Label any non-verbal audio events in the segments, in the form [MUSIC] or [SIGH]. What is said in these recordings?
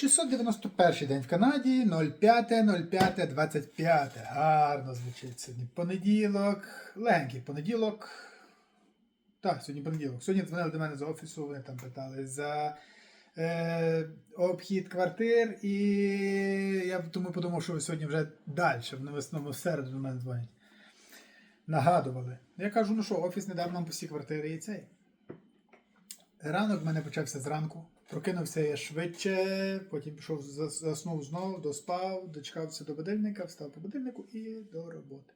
691 день в Канаді, 05.05.25. Гарно звучить сьогодні. Понеділок, легенький понеділок. Так, сьогодні понеділок. Сьогодні дзвонили до мене з офісу, вони там питали за е, обхід квартир, і я тому подумав, що сьогодні вже далі, в навесному середу до мене дзвонять. Нагадували. Я кажу, ну що, офіс не дав по всі квартири і цей. Ранок в мене почався зранку. Прокинувся я швидше, потім пішов заснув знов, доспав, дочекався до будильника, встав по будильнику і до роботи.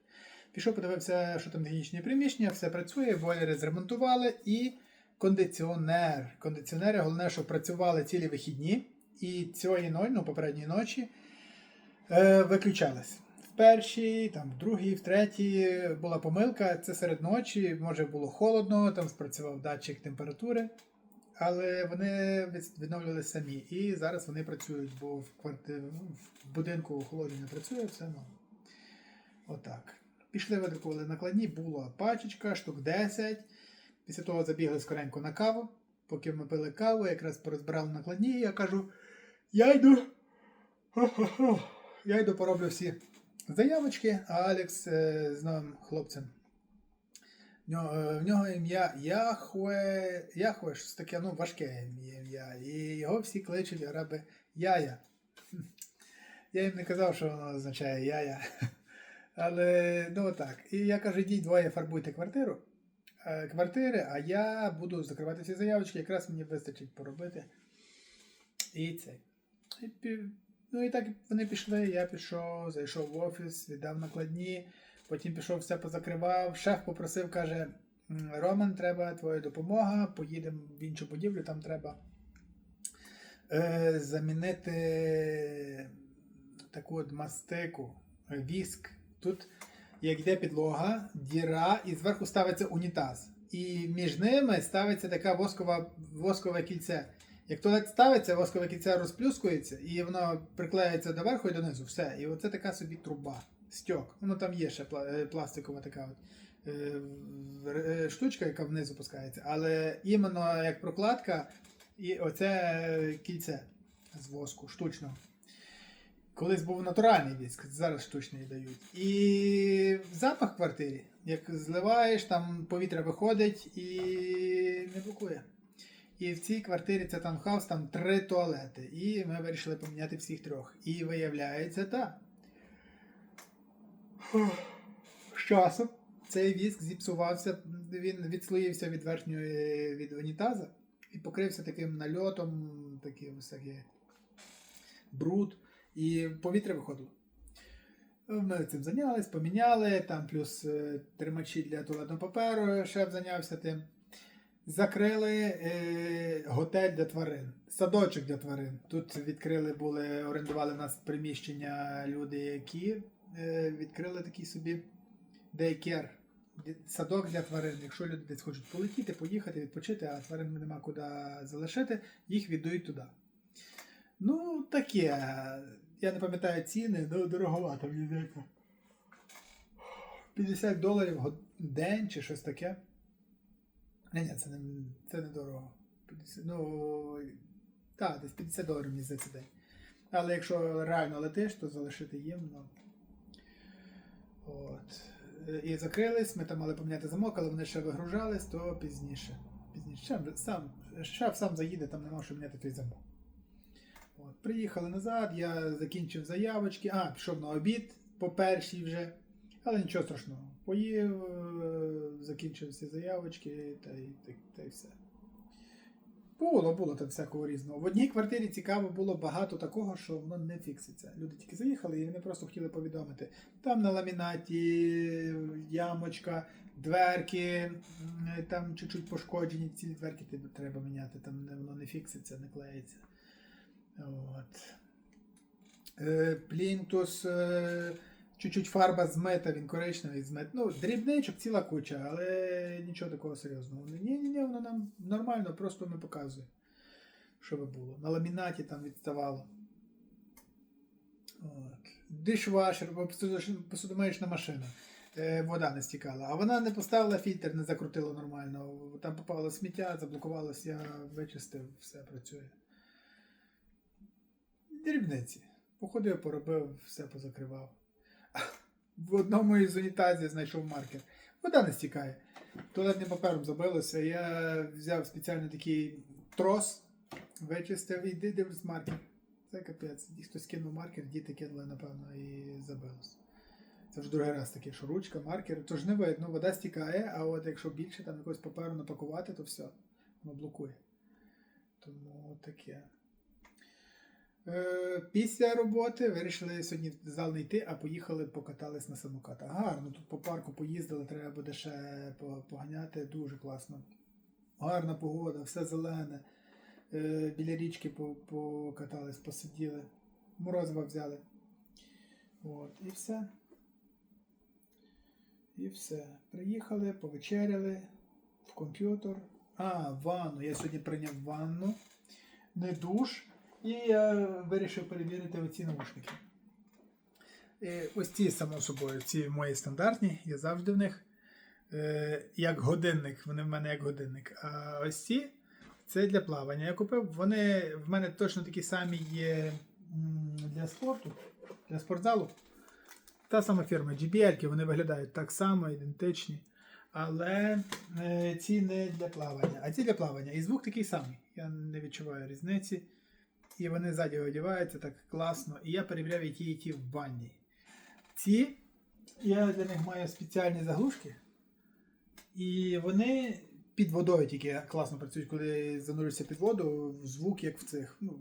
Пішов, подивився, що там технічні приміщення, все працює, бойлери зремонтували і кондиціонер. Кондиціонери, головне, що працювали цілі вихідні, і цієї ночі, ну, попередньої ночі, е, виключались. В першій, там, в другій, в третій була помилка. Це серед ночі, може було холодно, там спрацював датчик температури. Але вони від- відновлювалися самі. І зараз вони працюють, бо в, кварти... в будинку охолодження працює, все ну. Отак. Пішли видрукували накладні, була пачечка, штук 10. Після того забігли скоренько на каву. Поки ми пили каву, якраз порозбирали накладні, я кажу: я йду. Я йду пороблю всі заявочки, а Алекс е, з новим хлопцем. Е, в нього ім'я Яхве, Яхве, щось таке, ну, важке ім'я. І його всі кличуть араби Яя. [LAUGHS] Я їм не казав, що воно означає Яя. [LAUGHS] Але ну так. І я кажу, йдіть двоє фарбуйте квартиру. е, Квартири, а я буду закривати всі заявочки, якраз мені вистачить поробити. І це. Ну і так вони пішли, я пішов, зайшов в офіс, віддав накладні, потім пішов все позакривав. Шеф попросив, каже: Роман, треба твоя допомога, поїдемо в іншу будівлю, там треба е, замінити таку от мастику, віск. Тут, як йде підлога, діра, і зверху ставиться унітаз. І між ними ставиться така воскова, воскове кільце. Як туалет ставиться, воскове кільце розплюскується, і воно приклеюється до верху і донизу. Все. І оце така собі труба. Стьок. Воно там є ще е, пластикова така от, е, е, штучка, яка вниз опускається. Але іменно як прокладка, і оце кільце з воску, штучного. Колись був натуральний віск, зараз штучний дають. І запах в квартирі, як зливаєш, там повітря виходить і не блокує. І в цій квартирі це таунхаус, там три туалети. І ми вирішили поміняти всіх трьох. І виявляється так. З часом цей віск зіпсувався, він відслоївся від верхньої від унітаза і покрився таким нальотом, таким всяке бруд, і повітря виходило. Ми цим зайнялись, поміняли, там плюс е, тримачі для туалетного паперу, шеф зайнявся тим. Закрили е, готель для тварин, садочок для тварин. Тут відкрили, були, орендували в нас приміщення люди, які відкрили такий собі дейкер, садок для тварин. Якщо люди десь хочуть полетіти, поїхати, відпочити, а тварин нема куди залишити, їх віддають туди. Ну, таке. Я не пам'ятаю ціни, ну дороговато, мені здається. 50 доларів год- день чи щось таке. Ні, ні, це не, це не дорого. 50, ну, так, десь 50 доларів мені здається день. Але якщо реально летиш, то залишити їм. Ну. От. І закрились, ми там мали поміняти замок, але вони ще вигружались, то пізніше. Пізніше. Сам, шеф сам заїде, там нема що міняти той замок. От. Приїхали назад, я закінчив заявочки. А, пішов на обід по першій вже. Але нічого страшного. Поїв, е, закінчив всі заявочки та й, та, та й все. Було, було там всякого різного. В одній квартирі цікаво було багато такого, що воно не фікситься. Люди тільки заїхали і вони просто хотіли повідомити. Там на ламінаті ямочка, дверки, там чуть-чуть пошкоджені, ці дверки треба міняти, там воно не фікситься, не клеїться. От. Е, Плінтус, е, чуть-чуть фарба змита, він коричневий змит. Ну, дрібничок ціла куча, але нічого такого серйозного. Ні, ні, ні, воно нам нормально, просто не показує, що би було. На ламінаті там відставало. От. Дишвашер, бо посудомиєчна машина. Е, вода не стікала. А вона не поставила фільтр, не закрутила нормально. Там попало сміття, заблокувалось, я вичистив, все працює. дрібниці. Походив, поробив, все позакривав. В одному із унітазів знайшов маркер. Вода не стікає. Туалетним папером забилося. Я взяв спеціально такий трос, вичистив і ди- дивлюсь маркер. Це капець. Хтось кинув маркер, діти кинули, напевно, і забилось. Це вже другий раз таке, що ручка, маркер, то ж не видно, вода стікає, а от якщо більше там якогось паперу напакувати, то все, воно блокує. Тому таке. Е, після роботи вирішили сьогодні в зал не йти, а поїхали покатались на самокатах. Гарно, тут по парку поїздили, треба буде ще по- поганяти. Дуже класно. Гарна погода, все зелене. Е, біля річки покатались, посиділи. Морозива взяли. От, і все. І все. Приїхали, повечеряли в комп'ютер. А, ванну. Я сьогодні прийняв ванну, не душ. І я вирішив перевірити оці наушники. Е, Ось ці, само собою, ці мої стандартні, я завжди в них. Е, Як годинник, вони в мене як годинник. А ось ці це для плавання. Я купив. Вони в мене точно такі самі є для спорту, для спортзалу. Та сама фірма JBL, вони виглядають так само, ідентичні. Але е, ці не для плавання. А ці для плавання. І звук такий самий. Я не відчуваю різниці. І вони ззаді одягаються так класно. І я перевіряв і ті, і ті в ванні. Ці, я для них маю спеціальні заглушки. І вони під водою тільки класно працюють, коли занурюєшся під воду, звук як в цих. Ну,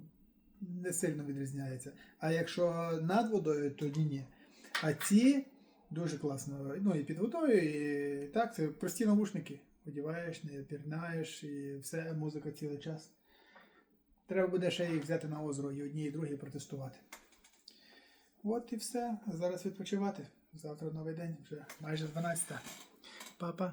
не сильно відрізняється. А якщо над водою, то ні ні. А ці дуже класно. Ну і під водою, і так, це прості навушники. Одіваєш, не пірнаєш, і все, музика цілий час. Треба буде ще їх взяти на озеро і одні, і другі протестувати. От і все. Зараз відпочивати. Завтра новий день, вже майже 12. Папа.